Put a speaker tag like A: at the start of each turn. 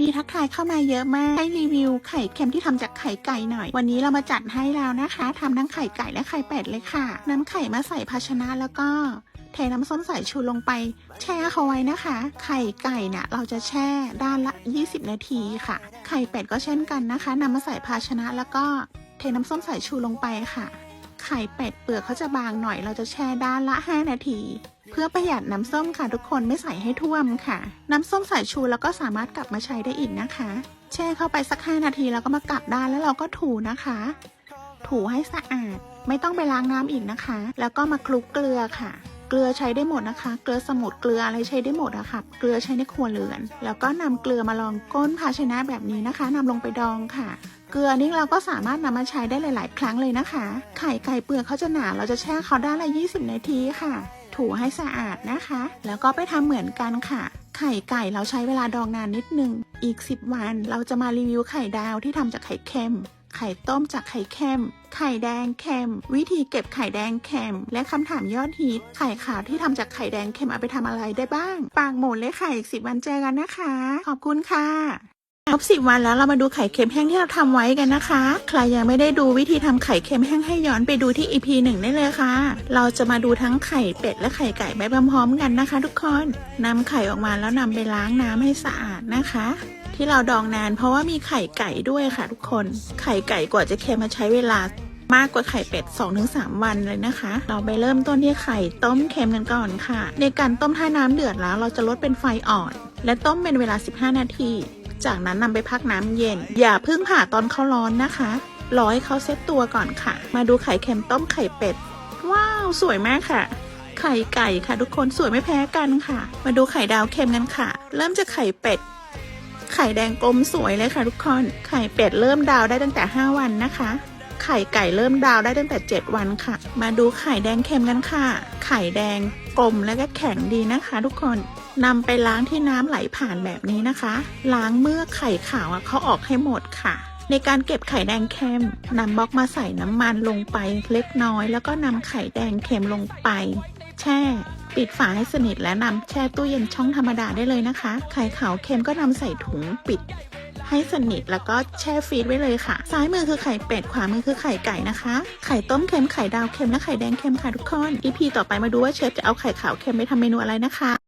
A: มีทักทายเข้ามาเยอะมากให้รีวิวไข่เค็มที่ทำจากไข่ไก่หน่อย วันนี้เรามาจัดให้แล้วนะคะทำทั้งไข่ไก่และไข่เป็ดเลยค่ะ น้ำไข่มาใส่ภาชนะแล้วก็เทน้ำส้มสายชูลงไป แช่เขาไว้นะคะ ไข่ไก่เนี่ยเราจะแช่ด้านละ 20 นาทีค่ะ ไข่เป็ดก็เช่นกันนะคะนำมาใส่ภาชนะแล้วก็เทน้ำส้มสายชูลงไปค่ะ ไข่เป็ดเปลือกเขาจะบางหน่อยเราจะแช่ด้านละ 5 นาที เพื่อประหยัดน้ำส้มค่ะทุกคนไม่ใส่ให้ท่วมค่ะ น้ำส้มสายชูแล้วก็สามารถกลับมาใช้ได้อีกนะคะ แช่เข้าไปสัก 5 นาทีแล้วก็มากลับด้านแล้วเราก็ถูนะคะ ถูให้สะอาด ไม่ต้องไปล้างน้ำอีกนะคะ แล้วก็มาคลุกเกลือค่ะเกลือใช้ได้หมดนะคะ เกลือสมุนเกลืออะไรใช้ได้หมดอะค่ะ เกลือใช้ในครัวเรือน แล้วก็นำเกลือมาลองก้นภาชนะแบบนี้นะคะนำลงไปดองค่ะ เกลือนี่เราก็สามารถนำมาใช้ได้หลาย ๆ ครั้งเลยนะคะ ไข่ไก่เปลือกเขาจะหนาเราจะแช่เขาด้านละ20 นาทีค่ะ ถูให้สะอาดนะคะ แล้วก็ไปทำเหมือนกันค่ะ ไข่ไก่เราใช้เวลาดองนานนิดนึง อีก 10 วันเราจะมารีวิวไข่ดาวที่ทำจากไข่เค็ม ไข่ต้มจากไข่เค็ม ไข่แดงเค็ม วิธีเก็บไข่แดงเค็ม และคำถามยอดฮิต ไข่ขาวที่ทำจากไข่แดงเค็มเอาไปทำอะไรได้บ้าง ปากหมุนเลยค่ะอีกสิบวันเจอกันนะคะ ขอบคุณค่ะ ครบสิบวันแล้วเรามาดูไข่เค็มแห้งที่เราทำไว้กันนะคะ ใครยังไม่ได้ดูวิธีทำไข่เค็มแห้งให้ย้อนไปดูที่ EP หนึ่งได้เลยค่ะ เราจะมาดูทั้งไข่เป็ดและไข่ไก่ไปพร้อมๆกันนะคะ ทุกคนนำไข่ออกมาแล้วนำไปล้างน้ำให้สะอาดนะคะ ที่เราดองนานเพราะว่ามีไข่ไก่ด้วยค่ะ ทุกคน ไข่ไก่กว่าจะเค็มมาใช้เวลามากกว่าไข่เป็ด 2-3 วันเลยนะคะ เราไปเริ่มต้นที่ไข่ต้มเค็มกันก่อนค่ะ ในการต้มถ้าน้ำเดือดแล้ว เราจะลดเป็นไฟอ่อน และต้มเป็นเวลา 15 นาที จากนั้นนำไปพักน้ำเย็น อย่าเพิ่งผ่าตอนเขาร้อนนะคะรอให้เขาเซ็ตตัวก่อนค่ะ มาดูไข่เค็มต้มไข่เป็ด ว้าว สวยมากค่ะ ไข่ไก่ค่ะทุกคนสวยไม่แพ้กันค่ะ มาดูไข่ดาวเค็มกันค่ะ เริ่มจากไข่เป็ด ไข่แดงกลมสวยเลยค่ะทุกคน ไข่เป็ดเริ่มดาวได้ตั้งแต่ 5 วันนะคะ ไข่ไก่เริ่มดาวได้ตั้งแต่ 7 วันค่ะ มาดูไข่แดงเค็มกันค่ะ ไข่แดงกลมและก็แข็งดีนะคะ ทุกคน นำไปล้างที่น้ำไหลผ่านแบบนี้นะคะ ล้างเมื่อไข่ขาวอะเขาออกให้หมดค่ะ ในการเก็บไข่แดงเค็มนำบล็อกมาใส่น้ำมันลงไปเล็กน้อย แล้วก็นำไข่แดงเค็มลงไป แช่ปิดฝาให้สนิทและนำแช่ตู้เย็นช่องธรรมดาได้เลยนะคะ ไข่ขาวเค็มก็นำใส่ถุงปิด ให้สนิทแล้วก็แช่ฟรีซไว้เลยค่ะ ซ้ายมือคือไข่เป็ด ขวามือคือไข่ไก่นะคะ ไข่ต้มเค็ม ไข่ดาวเค็ม และไข่แดงเค็มค่ะทุกคน EP ต่อไปมาดูว่าเชฟจะเอาไข่ขาวเค็มไปทำเมนูอะไรนะคะ